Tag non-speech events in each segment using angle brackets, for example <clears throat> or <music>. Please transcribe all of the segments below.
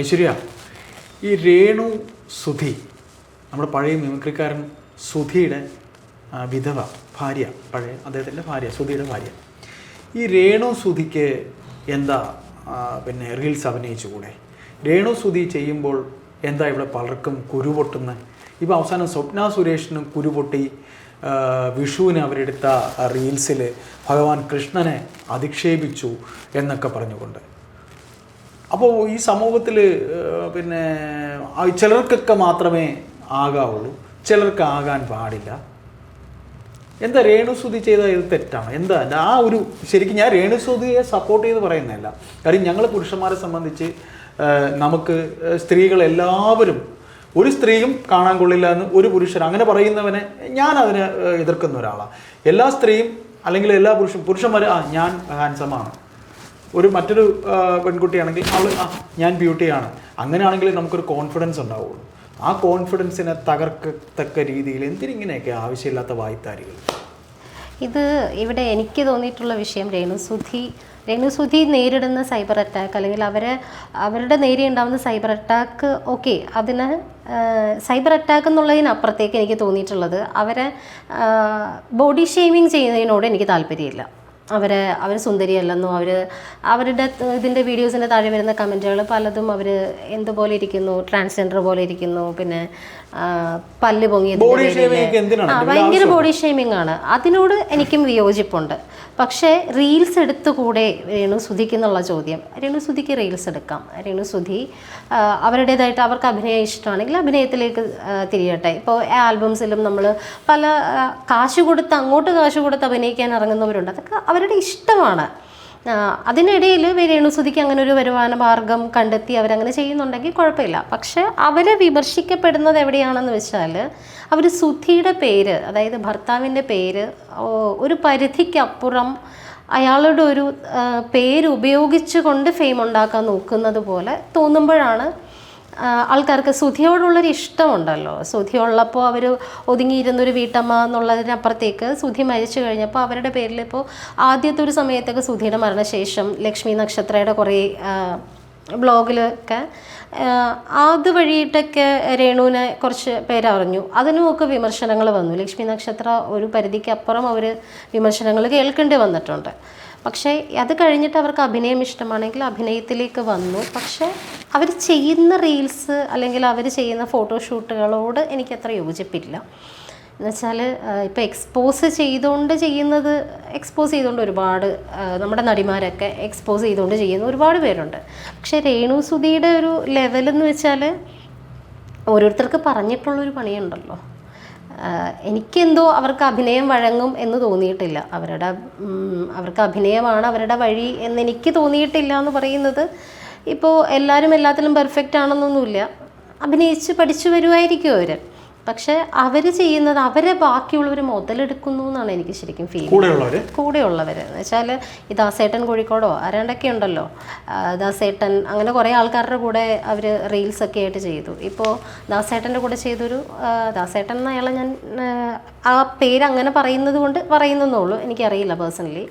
ഐശ്വര്യ ഈ രേണു സുധി നമ്മുടെ പഴയ മിമിക്രിക്കാരൻ സുധിയുടെ വിധവ ഭാര്യ പഴയ അദ്ദേഹത്തിന്റെ ഭാര്യ സുധിയുടെ ഭാര്യ. ഈ രേണു സുധിക്ക് എന്താ പിന്നെ റീൽസ് അഭിനയിച്ചുകൂടെ? രേണു സുധി ചെയ്യുമ്പോൾ എന്താ ഇവിടെ പലർക്കും കുരുപൊട്ടുന്ന ഇപ്പോൾ അവസാനം സ്വപ്ന സുരേഷിനും കുരുപൊട്ടി വിഷുവിന് അവരെടുത്ത റീൽസിൽ ഭഗവാൻ കൃഷ്ണനെ അധിക്ഷേപിച്ചു എന്നൊക്കെ പറഞ്ഞുകൊണ്ട്. അപ്പോൾ ഈ സമൂഹത്തിൽ പിന്നെ ചിലർക്കൊക്കെ മാത്രമേ ആകാവുള്ളൂ. ചിലർക്ക് ആകാൻ പാടില്ല. എന്താ രേണുസുതി ചെയ്ത ഇത് തെറ്റാണ്? എന്താ ആ ഒരു ശരിക്കും ഞാൻ രേണുസുതിയെ സപ്പോർട്ട് ചെയ്ത് പറയുന്നതല്ല. കാര്യം ഞങ്ങൾ പുരുഷന്മാരെ സംബന്ധിച്ച് നമുക്ക് സ്ത്രീകൾ എല്ലാവരും ഒരു സ്ത്രീയും കാണാൻ കൊള്ളില്ല എന്ന് ഒരു പുരുഷൻ അങ്ങനെ പറയുന്നവനെ ഞാൻ അതിനെ എതിർക്കുന്ന ഒരാളാണ് എല്ലാ സ്ത്രീയും അല്ലെങ്കിൽ എല്ലാ പുരുഷ പുരുഷന്മാരും ആ ഞാൻ ഹാൻസമാണ് ഒരു മറ്റൊരു പെൺകുട്ടിയാണെങ്കിൽ അവൾ ഞാൻ ബ്യൂട്ടിയാണ്. അങ്ങനെയാണെങ്കിൽ നമുക്കൊരു കോൺഫിഡൻസ് ഉണ്ടാവുള്ളൂ. ആ കോൺഫിഡൻസിനെ തകർക്കത്തക്ക രീതിയിൽ എന്തിനിങ്ങനെയൊക്കെ ആവശ്യമില്ലാത്ത വായ്ത്താരികൾ? ഇത് ഇവിടെ എനിക്ക് തോന്നിയിട്ടുള്ള വിഷയം രേണുസുധി രേണുസുധി നേരിടുന്ന സൈബർ അറ്റാക്ക് അല്ലെങ്കിൽ അവരെ അവരുടെ നേരെ ഉണ്ടാകുന്ന സൈബർ അറ്റാക്ക് ഓക്കെ അതിന് സൈബർ അറ്റാക്ക് എന്നുള്ളതിനപ്പുറത്തേക്ക് എനിക്ക് തോന്നിയിട്ടുള്ളത് അവരെ ബോഡി ഷെയ്മിങ് ചെയ്യുന്നതിനോട് എനിക്ക് താല്പര്യമില്ല. അവരെ അവർ സുന്ദരിയല്ലെന്നും അവർ അവരുടെ ഇതിന്റെ വീഡിയോസിന്റെ താഴെ വരുന്ന കമന്റുകൾ പലതും അവർ എന്തുപോലെ ഇരിക്കുന്നു ട്രാൻസ്ജെൻഡർ പോലെ ഇരിക്കുന്നു പിന്നെ പല്ല് ആ, ഭയങ്കര ബോഡി ഷെയ്മിങ് ആണ്. അതിനോട് എനിക്കും വിയോജിപ്പുണ്ട്. പക്ഷേ റീൽസ് എടുത്തുകൂടെ രേണു സുധിക്കുന്നുള്ള ചോദ്യം. രേണു സുധിക്ക് റീൽസ് എടുക്കാം. രേണു സുധി അവരുടേതായിട്ട് അവർക്ക് അഭിനയം ഇഷ്ടമാണെങ്കിൽ അഭിനയത്തിലേക്ക് തിരിയട്ടെ. ഇപ്പോൾ ആൽബംസിലും നമ്മൾ പല കാശ് കൊടുത്ത് അങ്ങോട്ട് കാശ് കൊടുത്ത് അഭിനയിക്കാൻ ഇറങ്ങുന്നവരുണ്ട്. അതൊക്കെ അവരുടെ ഇഷ്ടമാണ്. അതിനിടയിൽ വേണുസുതിക്ക് അങ്ങനെ ഒരു വരുമാന മാർഗം കണ്ടെത്തി അവരങ്ങനെ ചെയ്യുന്നുണ്ടെങ്കിൽ കുഴപ്പമില്ല. പക്ഷേ അവരെ വിമർശിക്കപ്പെടുന്നത് എവിടെയാണെന്ന് വെച്ചാൽ അവർ സുധിയുടെ പേര് അതായത് ഭർത്താവിന്റെ പേര് ഒരു പരിധിക്കപ്പുറം അയാളുടെ ഒരു പേര് ഉപയോഗിച്ചുകൊണ്ട് ഫെയിം ഉണ്ടാക്കാൻ നോക്കുന്നത് പോലെ തോന്നുമ്പോഴാണ് ആൾക്കാർക്ക് സുധിയോടുള്ളൊരു ഇഷ്ടമുണ്ടല്ലോ. സുധി ഉള്ളപ്പോൾ അവർ ഒതുങ്ങിയിരുന്നൊരു വീട്ടമ്മ എന്നുള്ളതിനപ്പുറത്തേക്ക് സുധി മരിച്ചു കഴിഞ്ഞപ്പോൾ അവരുടെ പേരിൽ ഇപ്പോൾ ആദ്യത്തെ ഒരു സമയത്തൊക്കെ സുധിയുടെ മരണശേഷം ലക്ഷ്മി നക്ഷത്രയുടെ കുറേ ബ്ലോഗിലൊക്കെ അത് വഴിയിട്ടൊക്കെ രേണുവിനെ കുറച്ച് പേരറിഞ്ഞു. അതിനുമൊക്കെ വിമർശനങ്ങൾ വന്നു. ലക്ഷ്മി നക്ഷത്ര ഒരു പരിധിക്കപ്പുറം അവർ വിമർശനങ്ങൾ കേൾക്കേണ്ടി വന്നിട്ടുണ്ട്. പക്ഷേ അത് കഴിഞ്ഞിട്ട് അവർക്ക് അഭിനയം ഇഷ്ടമാണെങ്കിൽ അഭിനയത്തിലേക്ക് വന്നു. പക്ഷേ അവർ ചെയ്യുന്ന റീൽസ് അല്ലെങ്കിൽ അവർ ചെയ്യുന്ന ഫോട്ടോഷൂട്ടുകളോട് എനിക്കത്ര യോജിപ്പില്ല. എന്നുവെച്ചാൽ ഇപ്പോൾ എക്സ്പോസ് ചെയ്തുകൊണ്ട് ചെയ്യുന്നത് എക്സ്പോസ് ചെയ്തുകൊണ്ട് ഒരുപാട് നമ്മുടെ നടിമാരൊക്കെ എക്സ്പോസ് ചെയ്തുകൊണ്ട് ചെയ്യുന്ന ഒരുപാട് പേരുണ്ട്. പക്ഷേ രേണു സുധിയുടെ ഒരു ലെവലെന്ന് വെച്ചാൽ ഓരോരുത്തർക്ക് പറഞ്ഞിട്ടുള്ളൊരു പണിയുണ്ടല്ലോ. എനിക്കെന്തോ അവർക്ക് അഭിനയം വഴങ്ങും എന്ന് തോന്നിയിട്ടില്ല. അവരുടെ അവർക്ക് അഭിനയമാണ് അവരുടെ വഴി എന്ന് എനിക്ക് തോന്നിയിട്ടില്ല എന്ന് പറയുന്നത്. ഇപ്പോൾ എല്ലാവരും എല്ലാത്തിലും പെർഫെക്റ്റ് ആണെന്നൊന്നുമില്ല. അഭിനയിച്ച് പഠിച്ചു വരുമായിരിക്കും അവർ പക്ഷെ അവർ ചെയ്യുന്നത് അവരെ ബാക്കിയുള്ളവർ മുതലെടുക്കുന്നു എന്നാണ് എനിക്ക് ശരിക്കും ഫീൽ കൂടെയുള്ളവർ എന്ന് വെച്ചാൽ ഈ ദാസേട്ടൻ കോഴിക്കോടോ ആരാണ്ടൊക്കെ ഉണ്ടല്ലോ. ദാസേട്ടൻ അങ്ങനെ കുറേ ആൾക്കാരുടെ കൂടെ അവർ റീൽസ് ഒക്കെ ആയിട്ട് ചെയ്തു. ഇപ്പോ ദാസേട്ടന്റെ കൂടെ ചെയ്തൊരു ദാസേട്ടൻ എന്നയാളെ ഞാൻ ആ, പേര് അങ്ങനെ പറയുന്നത് കൊണ്ട് പറയുന്നതെന്നുള്ളൂ എനിക്കറിയില്ല പേഴ്സണലി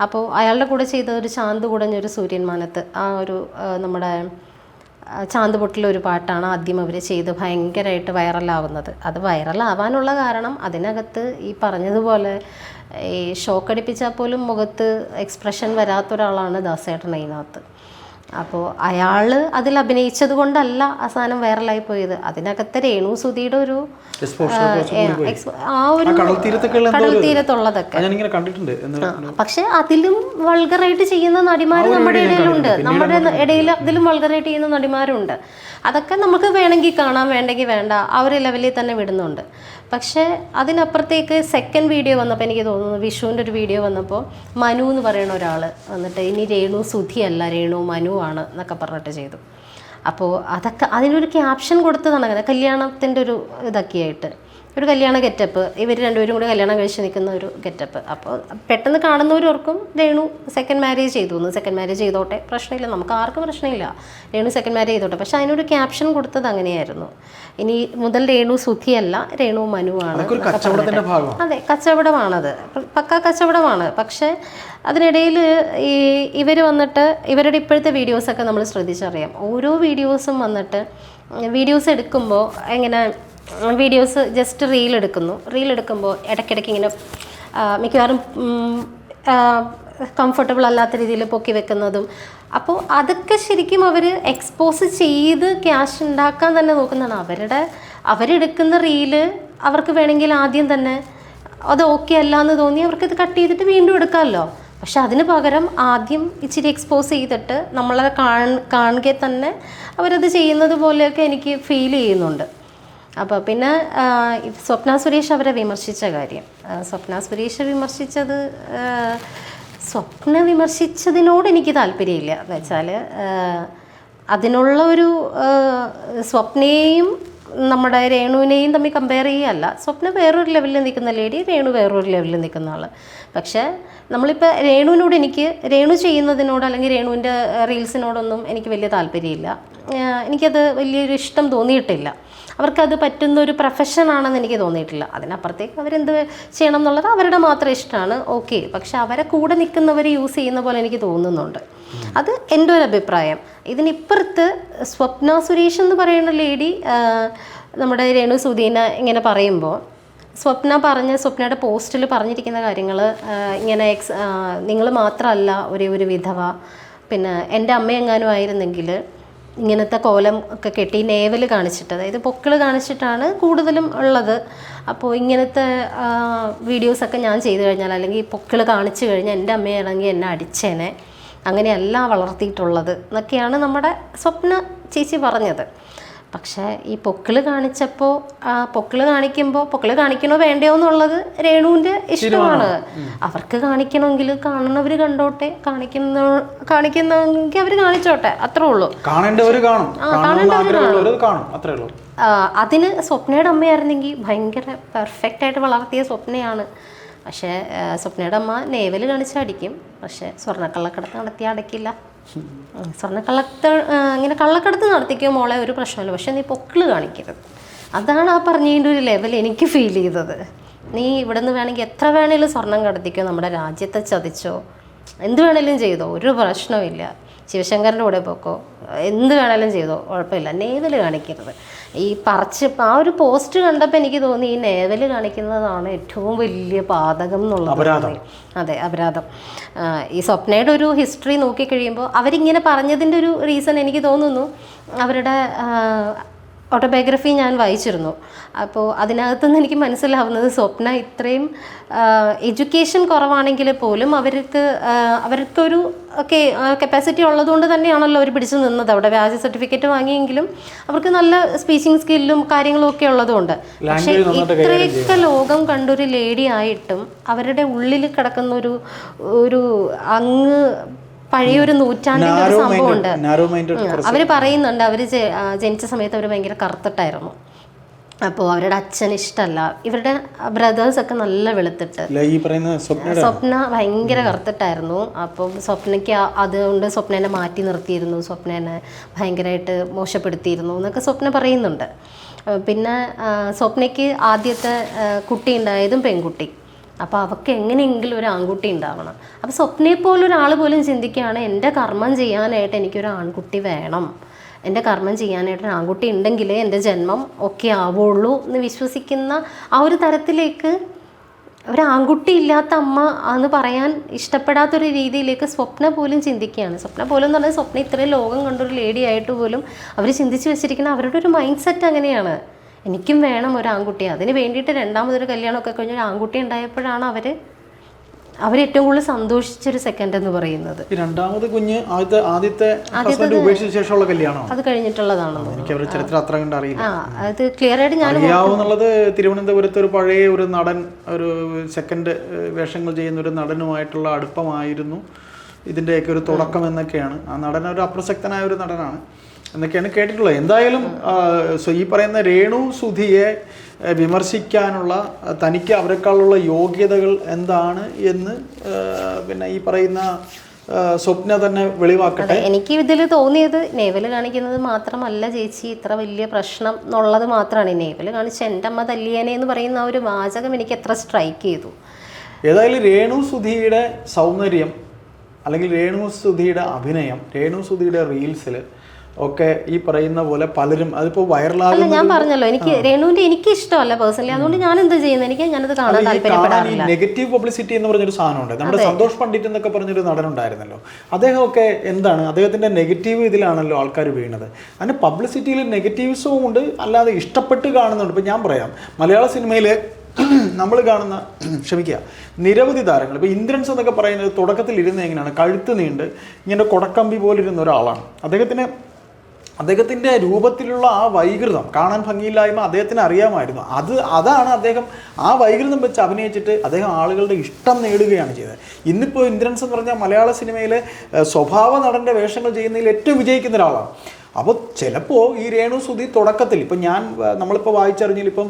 അപ്പോൾ അയാളുടെ കൂടെ ചെയ്ത ഒരു ശാന്ത് കുടഞ്ഞൊരു സൂര്യന്മാനത്ത് ആ ഒരു നമ്മുടെ ചാന്ത് പൊട്ടിലൊരു പാട്ടാണ് ആദ്യം അവർ ചെയ്ത് ഭയങ്കരമായിട്ട് വൈറലാവുന്നത്. അത് വൈറലാവാനുള്ള കാരണം അതിനകത്ത് ഈ പറഞ്ഞതുപോലെ ഈ ഷോക്ക് അടിപ്പിച്ചാൽ പോലും മുഖത്ത് എക്സ്പ്രഷൻ വരാത്ത ഒരാളാണ് ദാസേട്ടൻ അതിനകത്ത്. അപ്പോൾ അയാൾ അതിൽ അഭിനയിച്ചത് കൊണ്ടല്ല ആ സാധനം വൈറലായി പോയത്. അതിനകത്ത് രേണു സുധിയുടെ ഒരു ആ ഒരു കടൽ തീരത്തുള്ളതൊക്കെ. പക്ഷെ അതിലും വൾഗറായിട്ട് ചെയ്യുന്ന നടിമാർ നമ്മുടെ ഇടയിലുണ്ട്. നമ്മുടെ ഇടയിൽ അതിലും വൾഗറായിട്ട് ചെയ്യുന്ന നടിമാരുണ്ട്. അതൊക്കെ നമുക്ക് വേണമെങ്കിൽ കാണാം വേണ്ടെങ്കിൽ വേണ്ട. ആ ഒരു ലെവലിൽ തന്നെ വിടുന്നുണ്ട്. പക്ഷേ അതിനപ്പുറത്തേക്ക് സെക്കൻഡ് വീഡിയോ വന്നപ്പോൾ എനിക്ക് തോന്നുന്നു വിഷുവിന്റെ ഒരു വീഡിയോ വന്നപ്പോൾ മനു എന്ന് പറയുന്ന ഒരാൾ വന്നിട്ട് ഇനി രേണു സുധിയല്ല രേണു മനു ആണ് എന്നൊക്കെ പറഞ്ഞിട്ട് ചെയ്തു. അപ്പോൾ അതൊക്കെ അതിനൊരു ക്യാപ്ഷൻ കൊടുത്തതാണ് കല്യാണത്തിന്റെ ഒരു ഇതൊക്കെയായിട്ട്. ഒരു കല്യാണ ഗെറ്റപ്പ് ഇവർ രണ്ടുപേരും കൂടി കല്യാണം കഴിച്ച് നിൽക്കുന്ന ഒരു ഗെറ്റപ്പ് അപ്പോൾ പെട്ടെന്ന് കാണുന്നവരോർക്കും രേണു സെക്കൻഡ് മാരേജ് ചെയ്തു. എന്ന് സെക്കൻഡ് മാരേജ് ചെയ്തോട്ടെ. പ്രശ്നമില്ല. നമുക്ക് ആർക്കും പ്രശ്നമില്ല. രേണു സെക്കൻഡ് മാരേജ് ചെയ്തോട്ടെ. പക്ഷെ അതിനൊരു ക്യാപ്ഷൻ കൊടുത്തത് അങ്ങനെയായിരുന്നു. ഇനി മുതൽ രേണു സുധിയല്ല രേണു മനുവാണ് അതെ കച്ചവടമാണത്. പക്ക കച്ചവടമാണ്. പക്ഷേ അതിനിടയിൽ ഈ ഇവർ വന്നിട്ട് ഇവരുടെ ഇപ്പോഴത്തെ വീഡിയോസൊക്കെ നമ്മൾ ശ്രദ്ധിച്ചറിയാം. ഓരോ വീഡിയോസും വന്നിട്ട് വീഡിയോസ് എടുക്കുമ്പോൾ എങ്ങനെ വീഡിയോസ് ജസ്റ്റ് റീൽ എടുക്കുന്നു. റീൽ എടുക്കുമ്പോൾ ഇടയ്ക്കിടയ്ക്ക് ഇങ്ങനെ മിക്കവാറും കംഫർട്ടബിൾ അല്ലാത്ത രീതിയിൽ പൊക്കി വെക്കുന്നതും. അപ്പോൾ അതൊക്കെ ശരിക്കും അവർ എക്സ്പോസ് ചെയ്ത് ക്യാഷ് ഉണ്ടാക്കാൻ തന്നെ നോക്കുന്നതാണ്. അവരുടെ അവരെടുക്കുന്ന റീൽ അവർക്ക് വേണമെങ്കിൽ ആദ്യം തന്നെ അത് ഓക്കെ അല്ല എന്ന് തോന്നി അവർക്ക് ഇത് കട്ട് ചെയ്തിട്ട് വീണ്ടും എടുക്കാമല്ലോ. പക്ഷെ അതിന് പകരം ആദ്യം ഇച്ചിരി എക്സ്പോസ് ചെയ്തിട്ട് നമ്മളത് കാണുക തന്നെ അവരത് ചെയ്യുന്നത് പോലെയൊക്കെ എനിക്ക് ഫീൽ ചെയ്യുന്നുണ്ട്. അപ്പോൾ പിന്നെ സ്വപ്ന സുരേഷ് അവരെ വിമർശിച്ച കാര്യം. സ്വപ്ന സുരേഷ് വിമർശിച്ചത് സ്വപ്ന വിമർശിച്ചതിനോട് എനിക്ക് താല്പര്യമില്ല. എന്ന് വെച്ചാൽ അതിനുള്ള ഒരു സ്വപ്നയെയും നമ്മുടെ രേണുവിനെയും തമ്മിൽ കമ്പയർ ചെയ്യുകയല്ല. സ്വപ്ന വേറൊരു ലെവലിൽ നിൽക്കുന്ന ലേഡി രേണു വേറൊരു ലെവലിൽ നിൽക്കുന്ന ആൾ പക്ഷേ നമ്മളിപ്പോൾ രേണുവിനോട് എനിക്ക് രേണു ചെയ്യുന്നതിനോട് അല്ലെങ്കിൽ രേണുവിന്റെ റീൽസിനോടൊന്നും എനിക്ക് വലിയ താല്പര്യമില്ല. എനിക്കത് വലിയൊരു ഇഷ്ടം തോന്നിയിട്ടില്ല. അവർക്കത് പറ്റുന്ന ഒരു പ്രൊഫഷനാണെന്ന് എനിക്ക് തോന്നിയിട്ടില്ല. അതിനപ്പുറത്തേക്ക് അവരെന്ത് ചെയ്യണം എന്നുള്ളത് അവരുടെ മാത്രം ഇഷ്ടമാണ്. ഓക്കെ. പക്ഷെ അവരെ കൂടെ നിൽക്കുന്നവർ യൂസ് ചെയ്യുന്ന പോലെ എനിക്ക് തോന്നുന്നുണ്ട്. അത് എന്റെ ഒരു അഭിപ്രായം. ഇതിനിപ്പുറത്ത് സ്വപ്ന സുരേഷ് എന്ന് പറയുന്ന ലേഡി നമ്മുടെ രേണു സുധീന ഇങ്ങനെ പറയുമ്പോൾ സ്വപ്ന പറഞ്ഞ സ്വപ്നയുടെ പോസ്റ്റിൽ പറഞ്ഞിരിക്കുന്ന കാര്യങ്ങൾ ഇങ്ങനെ എക്സ് നിങ്ങൾ മാത്രമല്ല ഒരേ ഒരു വിധവ. പിന്നെ എന്റെ അമ്മയെങ്ങാനും ആയിരുന്നെങ്കിൽ ഇങ്ങനത്തെ കോലം ഒക്കെ കെട്ടി നേവൽ കാണിച്ചിട്ട് അതായത് പൊക്കിൾ കാണിച്ചിട്ടാണ് കൂടുതലും ഉള്ളത്. അപ്പോൾ ഇങ്ങനത്തെ വീഡിയോസൊക്കെ ഞാൻ ചെയ്തു കഴിഞ്ഞാൽ അല്ലെങ്കിൽ പൊക്കിൾ കാണിച്ചു കഴിഞ്ഞാൽ എന്റെ അമ്മയാണെങ്കിൽ എന്നെ അടിച്ചേനെ. അങ്ങനെയല്ല വളർത്തിയിട്ടുള്ളത് എന്നൊക്കെയാണ് നമ്മുടെ സ്വപ്ന ചേച്ചി പറഞ്ഞത്. പക്ഷേ ഈ പൊക്കിൾ കാണിച്ചപ്പോൾ ആ പൊക്കിൾ കാണിക്കുമ്പോൾ പൊക്കിൾ കാണിക്കണോ വേണ്ടയോ എന്നുള്ളത് രേണുവിന്റെ ഇഷ്ടമാണ്. അവർക്ക് കാണിക്കണമെങ്കിൽ കാണുന്നവർ കണ്ടോട്ടെ കാണിക്കുന്ന കാണിക്കുന്നെങ്കിൽ അവർ കാണിച്ചോട്ടെ അത്രേ ഉള്ളൂ. കാണേണ്ടവർ കാണും. കാണും. അത്രേ ഉള്ളൂ. അതിന് സ്വപ്നയുടെ അമ്മയായിരുന്നെങ്കിൽ ഭയങ്കര പെർഫെക്റ്റ് ആയിട്ട് വളർത്തിയ സ്വപ്നയാണ്. പക്ഷേ സ്വപ്നയുടെ അമ്മ നേവൽ കാണിച്ച് അടിക്കും പക്ഷേ സ്വർണക്കള്ളക്കടത്ത് നടത്തി അടയ്ക്കില്ല. ഉം, സ്വർണക്കള്ളത്ത് കള്ളത്ത ഇങ്ങനെ കള്ളക്കടത്ത് നടത്തിക്കോ മോളെ ഒരു പ്രശ്നമില്ല. പക്ഷെ നീ പൊക്കിൾ കാണിക്കരുത്. അതാണ് ആ പറഞ്ഞതിന്റെ ഒരു ലെവൽ എനിക്ക് ഫീൽ ചെയ്തത്. നീ ഇവിടെ നിന്ന് വേണമെങ്കിൽ എത്ര വേണേലും സ്വർണം കടത്തിക്കോ നമ്മുടെ രാജ്യത്തെ ചതിച്ചോ. എന്ത് വേണേലും ചെയ്തോ ഒരു പ്രശ്നമില്ല ശിവശങ്കറിന്റെ കൂടെ പോക്കോ. എന്ത് വേണേലും ചെയ്തോ കുഴപ്പമില്ല. നേവൽ കാണിക്കരുത്. ഈ പറിച്ച് ആ ഒരു പോസ്റ്റ് കണ്ടപ്പോൾ എനിക്ക് തോന്നി ഈ നേവൽ കാണിക്കുന്നതാണ് ഏറ്റവും വലിയ പാതകം എന്നുള്ളത്. അതെ അപരാധം. ഈ സ്വപ്നയുടെ ഒരു ഹിസ്റ്ററി നോക്കിക്കഴിയുമ്പോൾ അവരിങ്ങനെ പറഞ്ഞതിന്റെ ഒരു റീസൺ എനിക്ക് തോന്നുന്നു. അവരുടെ ഓട്ടോബയോഗ്രഫി ഞാൻ വായിച്ചിരുന്നു. അപ്പോൾ അതിനകത്തുനിന്ന് എനിക്ക് മനസ്സിലാവുന്നത് സ്വപ്ന ഇത്രയും എഡ്യൂക്കേഷൻ കുറവാണെങ്കിൽ പോലും അവർക്ക് അവർക്കൊരു ഒക്കെ കപ്പാസിറ്റി ഉള്ളതുകൊണ്ട് തന്നെയാണല്ലോ അവർ പിടിച്ചു നിന്നത്. അവിടെ വ്യാജ സർട്ടിഫിക്കറ്റ് വാങ്ങിയെങ്കിലും അവർക്ക് നല്ല സ്പീച്ചിങ് സ്കില്ലും കാര്യങ്ങളും ഒക്കെ ഉള്ളതുകൊണ്ട്. പക്ഷേ ഇത്രയൊക്കെ ലോകം കണ്ടൊരു ലേഡി ആയിട്ടും അവരുടെ ഉള്ളിൽ കിടക്കുന്ന ഒരു ഒരു അങ്ങ് പഴയൊരു നൂറ്റാണ്ടിന്റെ ഒരു സംഭവമുണ്ട്. അവർ പറയുന്നുണ്ട് അവർ ജനിച്ച സമയത്ത് അവർ ഭയങ്കര കറുത്തിട്ടായിരുന്നു. അപ്പോൾ അവരുടെ അച്ഛൻ ഇഷ്ടമല്ല ഇവരുടെ ബ്രദേഴ്സ് ഒക്കെ നല്ല വെളുത്തിട്ട്. സ്വപ്ന ഭയങ്കര കറുത്തിട്ടായിരുന്നു. അപ്പോൾ സ്വപ്നയ്ക്ക് അതുകൊണ്ട് സ്വപ്നനെ മാറ്റി നിർത്തിയിരുന്നു. സ്വപ്നനെ ഭയങ്കരമായിട്ട് മോശപ്പെടുത്തിയിരുന്നു എന്നൊക്കെ സ്വപ്ന പറയുന്നുണ്ട്. പിന്നെ സ്വപ്നയ്ക്ക് ആദ്യത്തെ കുട്ടി ഉണ്ടായതും പെൺകുട്ടി. അപ്പോൾ അവൾക്ക് എങ്ങനെയെങ്കിലും ഒരു ആൺകുട്ടി ഉണ്ടാവണം. അപ്പോൾ സ്വപ്നയെ ഒരാൾ പോലും ചിന്തിക്കുകയാണ് എന്റെ കർമ്മം ചെയ്യാനായിട്ട് എനിക്കൊരു ആൺകുട്ടി വേണം. എന്റെ കർമ്മം ചെയ്യാനായിട്ട് ഒരു ആൺകുട്ടി ഉണ്ടെങ്കിലേ എന്റെ ജന്മം ഒക്കെ ആവുള്ളൂ എന്ന് വിശ്വസിക്കുന്ന ആ ഒരു തരത്തിലേക്ക് ഒരു ആൺകുട്ടി ഇല്ലാത്ത അമ്മ എന്ന് പറയാൻ ഇഷ്ടപ്പെടാത്തൊരു രീതിയിലേക്ക് സ്വപ്ന പോലും ചിന്തിക്കുകയാണ്. സ്വപ്ന പോലും എന്ന് പറഞ്ഞാൽ സ്വപ്ന ഇത്രയും ലോകം കണ്ടൊരു ലേഡി ആയിട്ട് പോലും അവർ ചിന്തിച്ച് വെച്ചിരിക്കുന്ന അവരുടെ ഒരു മൈൻഡ് സെറ്റ് അങ്ങനെയാണ്. എനിക്കും വേണം ഒരു ആൺകുട്ടി അതിന് വേണ്ടിയിട്ട് രണ്ടാമതൊരു കല്യാണമൊക്കെ കഴിഞ്ഞ ഒരു ആൺകുട്ടി ഉണ്ടായപ്പോഴാണ് അവർ അവർ ഏറ്റവും കൂടുതൽ സന്തോഷിച്ചൊരു സെക്കൻഡ് എന്ന് പറയുന്നത്. രണ്ടാമത് കുഞ്ഞ് ആദ്യത്തെ ആദ്യത്തെ ഹസ്ബൻഡ് ഉപേക്ഷിച്ച ശേഷമുള്ള കല്യാണം അത് കഴിഞ്ഞിട്ടുള്ളതാണെന്ന് എനിക്ക് അവരുടെ ചരിത്രം അത്ര കണ്ട് അറിയില്ല. അത് ക്ലിയർ ആയിട്ട് ഞാൻ അറിയാവുന്നുള്ളത് തിരുവനന്തപുരത്ത് ഒരു പഴയ ഒരു നടൻ ഒരു സെക്കൻഡ് വേഷങ്ങൾ ചെയ്യുന്ന ഒരു നടനുമായിട്ടുള്ള അടുപ്പമായിരുന്നു. ഇതിന്റെയൊക്കെ ഒരു തുടക്കം എന്നൊക്കെയാണ്. ആ നടൻ ഒരു അപ്രസക്തനായ ഒരു നടനാണ്. എന്നൊക്കെയാണ് കേട്ടിട്ടുള്ളത്. എന്തായാലും സോ ഈ പറയുന്ന രേണു സുധിയെ വിമർശിക്കാനുള്ള തനിക്ക് അവരെക്കാളുള്ള യോഗ്യതകൾ എന്താണ് എന്ന് പിന്നെ ഈ പറയുന്ന സ്വപ്ന തന്നെ വെളിവാക്കട്ടെ. എനിക്ക് ഇതിൽ തോന്നിയത് നേവൽ കാണിക്കുന്നത് മാത്രമല്ല ചേച്ചി ഇത്ര വലിയ പ്രശ്നം എന്നുള്ളത് മാത്രമാണ്. നേവൽ കാണിച്ച എന്റെ അമ്മ തല്ലിയനെ എന്ന് പറയുന്ന ആ ഒരു വാചകം എനിക്ക് എത്ര സ്ട്രൈക്ക് ചെയ്തു. ഏതായാലും രേണു സുധിയുടെ സൗന്ദര്യം അല്ലെങ്കിൽ രേണു സുധിയുടെ അഭിനയം രേണു സുധിയുടെ റീൽസിൽ ഒക്കെ ഈ പറയുന്ന പോലെ പലരും അതിപ്പോ അല്ല ഞാൻ പറഞ്ഞല്ലോ എനിക്ക് രേണുവിന്റെ എനിക്ക് ഇഷ്ടമല്ല പേഴ്സണലി അതുകൊണ്ട് ഞാൻ എന്താ ചെയ്യുന്നത് എനിക്ക് ഞാനത് കാണാൻ താല്പര്യപ്പെടാറില്ല നെഗറ്റീവ് പബ്ലിസിറ്റി എന്ന് പറഞ്ഞൊരു സാധനമുണ്ട്. നമ്മുടെ സന്തോഷ് പണ്ഡിറ്റ് എന്നൊക്കെ പറഞ്ഞൊരു നടനുണ്ടായിരുന്നല്ലോ. അദ്ദേഹമൊക്കെ എന്താണ്? അദ്ദേഹത്തിന്റെ നെഗറ്റീവ് ഇതിലാണല്ലോ ആൾക്കാർ വീണത്. അതിന്റെ പബ്ലിസിറ്റിയിൽ നെഗറ്റീവ്സും ഉണ്ട്. അല്ലാതെ ഇഷ്ടപ്പെട്ട് കാണുന്നുണ്ട്. ഇപ്പം ഞാൻ പറയാം. മലയാള സിനിമയിൽ <clears throat> നമ്മൾ കാണുന്ന <clears throat> ക്ഷമിക്കുക. നിരവധി താരങ്ങൾ. ഇപ്പോൾ ഇന്ദ്രൻസ് എന്നൊക്കെ പറയുന്നത് തുടക്കത്തിൽ ഇരുന്ന് എങ്ങനെയാണ്? കഴുത്ത് നീണ്ട് ഇങ്ങനെ കൊടക്കമ്പി പോലെ ഇരുന്ന ഒരാളാണ്. അദ്ദേഹത്തിന് അദ്ദേഹത്തിന്റെ രൂപത്തിലുള്ള ആ വൈകൃതം കാണാൻ ഭംഗിയില്ലായ്മ അദ്ദേഹത്തിന് അറിയാമായിരുന്നു. അത് അതാണ് അദ്ദേഹം ആ വൈകൃതം വെച്ച് അഭിനയിച്ചിട്ട് അദ്ദേഹം ആളുകളുടെ ഇഷ്ടം നേടുകയാണ് ചെയ്തത്. ഇന്നിപ്പോൾ ഇന്ദ്രൻസ് എന്ന് പറഞ്ഞാൽ മലയാള സിനിമയിലെ സ്വഭാവ നടന്റെ വേഷങ്ങൾ ചെയ്യുന്നതിൽ ഏറ്റവും വിജയിക്കുന്ന ഒരാളാണ്. അപ്പോൾ ചിലപ്പോൾ ഈ രേണു സുധി തുടക്കത്തിൽ ഇപ്പം ഞാൻ നമ്മളിപ്പോൾ വായിച്ചറിഞ്ഞാൽ ഇപ്പം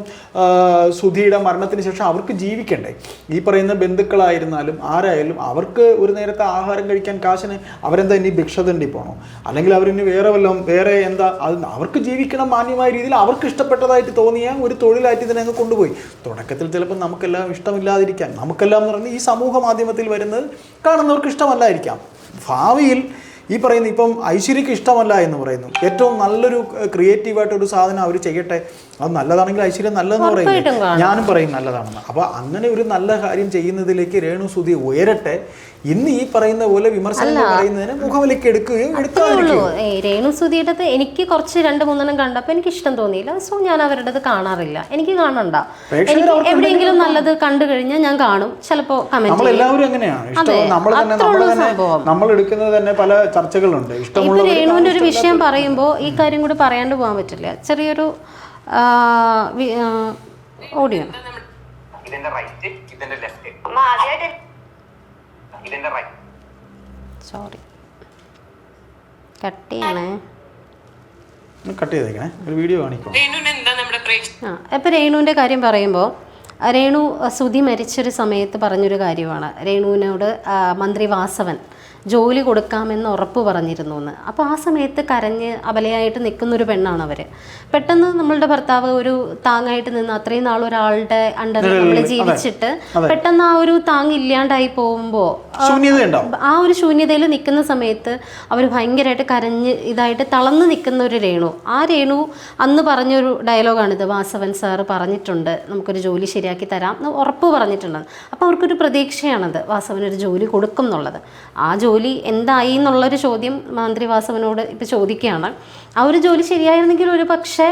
സുധിയുടെ മരണത്തിന് ശേഷം അവർക്ക് ജീവിക്കണ്ടേ? ഈ പറയുന്ന ബന്ധുക്കളായിരുന്നാലും ആരായാലും അവർക്ക് ഒരു നേരത്തെ ആഹാരം കഴിക്കാൻ കാശിന് അവരെന്താ ഇനി ഭിക്ഷ തണ്ടി പോകണോ അല്ലെങ്കിൽ അവരിനി വേറെ വല്ലതും വേറെ എന്താ അത് അവർക്ക് ജീവിക്കണം മാന്യമായ രീതിയിൽ അവർക്ക് ഇഷ്ടപ്പെട്ടതായിട്ട് തോന്നിയ ഒരു തൊഴിലായിട്ട് ഇതിനെ അങ്ങ് കൊണ്ടുപോയി. തുടക്കത്തിൽ ചിലപ്പോൾ നമുക്കെല്ലാം ഇഷ്ടമില്ലാതിരിക്കാം. നമുക്കെല്ലാം എന്ന് പറഞ്ഞാൽ ഈ സമൂഹ മാധ്യമത്തിൽ വരുന്നത് കാണുന്നവർക്ക് ഇഷ്ടമല്ലായിരിക്കാം. ഭാവിയിൽ ഈ പറയുന്ന ഇപ്പം ഐശ്വര്യക്ക് ഇഷ്ടമല്ല എന്ന് പറയുന്നു. ഏറ്റവും നല്ലൊരു ക്രിയേറ്റീവായിട്ട് ഒരു സാധനം അവർ ചെയ്യട്ടെ അത് നല്ലതാണെങ്കിൽ ഐശ്വര്യം നല്ലതെന്ന് പറയുന്നു ഞാനും പറയും നല്ലതാണെന്ന്. അപ്പോൾ അങ്ങനെ ഒരു നല്ല കാര്യം ചെയ്യുന്നതിലേക്ക് രേണു സുധി ഉയരട്ടെ ഇന്ന് ഈ പറയുന്ന പോലെ വിമർശനം പറയുന്നതിന് മുഖവിലേക്ക് എടുക്കുകയോ രേണു സുധിയുടെ എനിക്ക് കുറച്ച് രണ്ട് മൂന്നെണ്ണം കണ്ടപ്പോൾ എനിക്ക് ഇഷ്ടം തോന്നിയില്ല. സോ ഞാൻ അവരുടേത് കാണാറില്ല. എനിക്ക് കാണണ്ട. എനിക്ക് എവിടെയെങ്കിലും നല്ലത് കണ്ടു കഴിഞ്ഞാൽ ഞാൻ കാണും. ചിലപ്പോ കമന്റ് അങ്ങനെയാണ് നമ്മൾ തന്നെ എടുക്കുന്നത് പല ചർച്ചകളുണ്ട്. ഇപ്പൊ രേണുവിന്റെ ഒരു വിഷയം പറയുമ്പോ ഈ കാര്യം കൂടി പറയാണ്ട് പോകാൻ പറ്റില്ല. ചെറിയൊരു ഓഡിയോ. ഇതിന്റെ റൈറ്റ് ഇതിന്റെ ലെഫ്റ്റ് ഇതിന്റെ റൈറ്റ് സോറി കട്ട് ചെയ്യണേ. കട്ട് ചെയ്തേക്കണേ. ഒരു വീഡിയോ കാണിക്കും? ആ ഇപ്പം രേണുവിന്റെ കാര്യം പറയുമ്പോൾ രേണു സുധി മരിച്ചൊരു സമയത്ത് പറഞ്ഞൊരു കാര്യമാണ്. രേണുവിനോട് മന്ത്രി വാസവൻ ജോലി കൊടുക്കാമെന്ന് ഉറപ്പ് പറഞ്ഞിരുന്നു എന്ന്. അപ്പോൾ ആ സമയത്ത് കരഞ്ഞ് അബലയായിട്ട് നിൽക്കുന്നൊരു പെണ്ണാണ് അവർ പെട്ടെന്ന് നമ്മളുടെ ഭർത്താവ് ഒരു താങ്ങായിട്ട് നിന്ന് അത്രയും നാൾ ഒരാളുടെ അണ്ടറിൽ നമ്മൾ ജീവിച്ചിട്ട് പെട്ടെന്ന് ആ ഒരു താങ് ഇല്ലാണ്ടായി പോകുമ്പോൾ ആ ഒരു ശൂന്യതയിൽ നിൽക്കുന്ന സമയത്ത് അവർ ഭയങ്കരമായിട്ട് കരഞ്ഞ് ഇതായിട്ട് തളർന്ന് നിൽക്കുന്ന ഒരു രേണു. ആ രേണു അന്ന് പറഞ്ഞൊരു ഡയലോഗാണിത്. വാസവൻ സാറ് പറഞ്ഞിട്ടുണ്ട്. നമുക്കൊരു ജോലി ശരിയാക്കി തരാം എന്ന് ഉറപ്പ് പറഞ്ഞിട്ടുണ്ട്. അപ്പോൾ അവർക്കൊരു പ്രതീക്ഷയാണത്. വാസവൻ ഒരു ജോലി കൊടുക്കും എന്നുള്ളത്. ആ ജോലി എന്തായി എന്നുള്ളൊരു ചോദ്യം മന്ത്രി വാസവനോട് ഇപ്പം ചോദിക്കുകയാണ്. ആ ഒരു ജോലി ശരിയായിരുന്നെങ്കിൽ ഒരു പക്ഷേ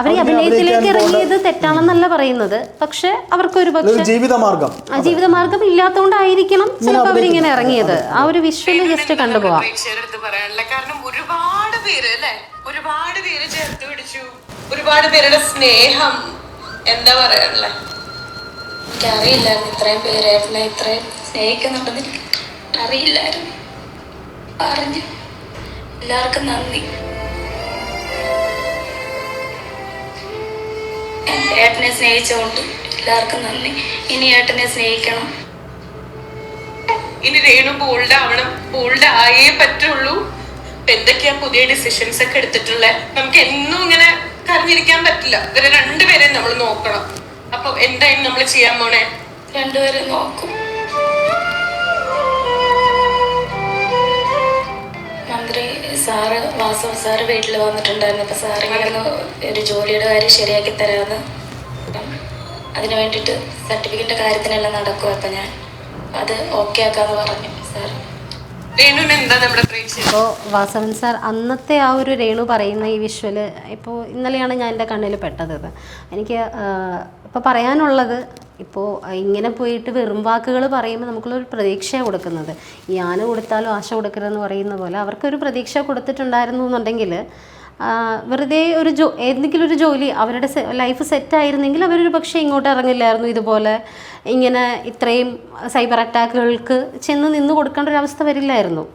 അവർ ഈ അഭിനയത്തിലേക്ക് ഇറങ്ങിയത് തെറ്റാണെന്നല്ല പറയുന്നത്. പക്ഷെ അവർക്ക് ഒരു പക്ഷേ ജീവിതമാർഗം. ആ ജീവിതമാർഗം ഇല്ലാത്തതുകൊണ്ടായിരിക്കണം ചിലപ്പോൾ അവരിങ്ങനെ ഇറങ്ങിയത്. ആ ഒരു വിഷ്വൽ ജസ്റ്റ് കണ്ടുപോവാം. കാരണം ഒരുപാട് പേര് അല്ലെ? ഒരുപാട് പേര് ചേർത്ത് പിടിച്ചു. ഒരുപാട് പേരുടെ സ്നേഹം. എന്താ പറയാനുള്ളേ എനിക്കറിയില്ല ഇത്രയും പേരായിരുന്നു ഇത്രയും സ്നേഹിക്കുന്നുണ്ടെന്ന്. അറിയില്ലായിരുന്നു. പറഞ്ഞു. എല്ലാവർക്കും നന്ദി. എന്റെ ഏട്ടനെ സ്നേഹിച്ചുകൊണ്ട് എല്ലാവർക്കും നന്ദി. ഇനി ഏട്ടനെ സ്നേഹിക്കണം. ഇനി രേണു ബോൾഡ് ആവണം ബോൾഡ് ആയേ പറ്റുള്ളൂ എന്തൊക്കെയാ പുതിയ ഡിസിഷൻസ് ഒക്കെ എടുത്തിട്ടുള്ളത് നമുക്ക് എന്നും ഇങ്ങനെ കരഞ്ഞിരിക്കാൻ പറ്റില്ല. ഇവരെ രണ്ടുപേരെയും നമ്മൾ നോക്കണം. അപ്പൊ എന്തായാലും നമ്മൾ ചെയ്യാൻ പോണേ? രണ്ടുപേരും നോക്കും. സാറ് വാസവ് സാറ് വീട്ടിൽ വന്നിട്ടുണ്ടായിരുന്നു. അപ്പം സാറ് ഇങ്ങനെ ഒരു ജോലിയുടെ കാര്യം ശരിയാക്കി തരാമെന്ന് അപ്പം അതിന് വേണ്ടിയിട്ട് സർട്ടിഫിക്കറ്റിന്റെ കാര്യത്തിനെല്ലാം നടക്കും അപ്പം ഞാൻ. അത് ഓക്കെ ആക്കാന്ന് പറഞ്ഞു സാർ ഇപ്പോൾ വാസവൻ സാർ അന്നത്തെ ആ ഒരു രേണു പറയുന്ന ഈ വിഷ്വൽ ഇപ്പോൾ ഇന്നലെയാണ് ഞാൻ എന്റെ കണ്ണിൽ പെട്ടത്. എനിക്ക് ഇപ്പോൾ പറയാനുള്ളത് ഇപ്പോൾ ഇങ്ങനെ പോയിട്ട് വെറും വാക്കുകൾ പറയുമ്പോൾ നമുക്കുള്ളൊരു പ്രതീക്ഷയാണ് കൊടുക്കുന്നത്. ഈ ആന കൊടുത്താലും ആശ കൊടുക്കരുതെന്ന് പറയുന്ന പോലെ അവർക്കൊരു പ്രതീക്ഷ കൊടുത്തിട്ടുണ്ടായിരുന്നു എന്നുണ്ടെങ്കിൽ വെറുതെ ഒരു ജോ ഏതെങ്കിലും ഒരു ജോലി അവരുടെ ലൈഫ് സെറ്റായിരുന്നെങ്കിൽ അവരൊരു പക്ഷേ ഇങ്ങോട്ട് ഇറങ്ങില്ലായിരുന്നു ഇതുപോലെ. ഇങ്ങനെ ഇത്രയും സൈബർ അറ്റാക്കുകൾക്ക് ചെന്ന് നിന്ന് കൊടുക്കേണ്ട ഒരു അവസ്ഥ വരില്ലായിരുന്നു.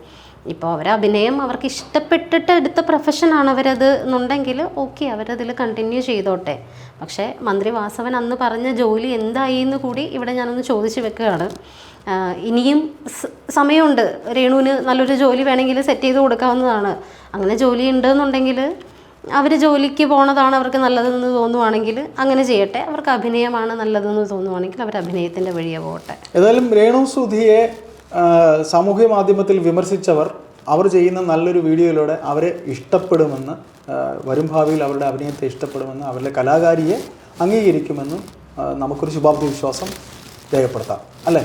ഇപ്പോൾ അവർ അഭിനയം അവർക്ക് ഇഷ്ടപ്പെട്ടിട്ട് എടുത്ത പ്രൊഫഷനാണ് അവരത് എന്നുണ്ടെങ്കിൽ ഓക്കെ അവരതിൽ കണ്ടിന്യൂ ചെയ്തോട്ടെ. പക്ഷേ മന്ത്രി വാസവൻ അന്ന് പറഞ്ഞ ജോലി എന്തായി എന്ന് കൂടി ഇവിടെ ഞാനൊന്ന് ചോദിച്ചു വെക്കുകയാണ്. ഇനിയും സമയമുണ്ട്. രേണുവിന് നല്ലൊരു ജോലി വേണമെങ്കിൽ സെറ്റ് ചെയ്ത് കൊടുക്കാവുന്നതാണ്. അങ്ങനെ ജോലി ഉണ്ട് ഉണ്ടെന്നുണ്ടെങ്കിൽ അവർ ജോലിക്ക് പോണതാണ് അവർക്ക് നല്ലതെന്ന് തോന്നുവാണെങ്കിൽ അങ്ങനെ ചെയ്യട്ടെ. അവർക്ക് അഭിനയമാണ് നല്ലതെന്ന് തോന്നുവാണെങ്കിൽ അവർ അഭിനയത്തിന്റെ വഴിയെ പോകട്ടെ. ഏതായാലും രേണു സുധിയെ സാമൂഹ്യ മാധ്യമത്തിൽ വിമർശിച്ചവർ അവർ ചെയ്യുന്ന നല്ലൊരു വീഡിയോയിലൂടെ അവരെ ഇഷ്ടപ്പെടുമെന്ന് വരും ഭാവിയിൽ അവരുടെ അഭിനയത്തെ ഇഷ്ടപ്പെടുമെന്ന് അവരുടെ കലാകാരിയെ അംഗീകരിക്കുമെന്നും നമുക്കൊരു ശുഭാപ്തി വിശ്വാസം രേഖപ്പെടുത്താം. അല്ലേ?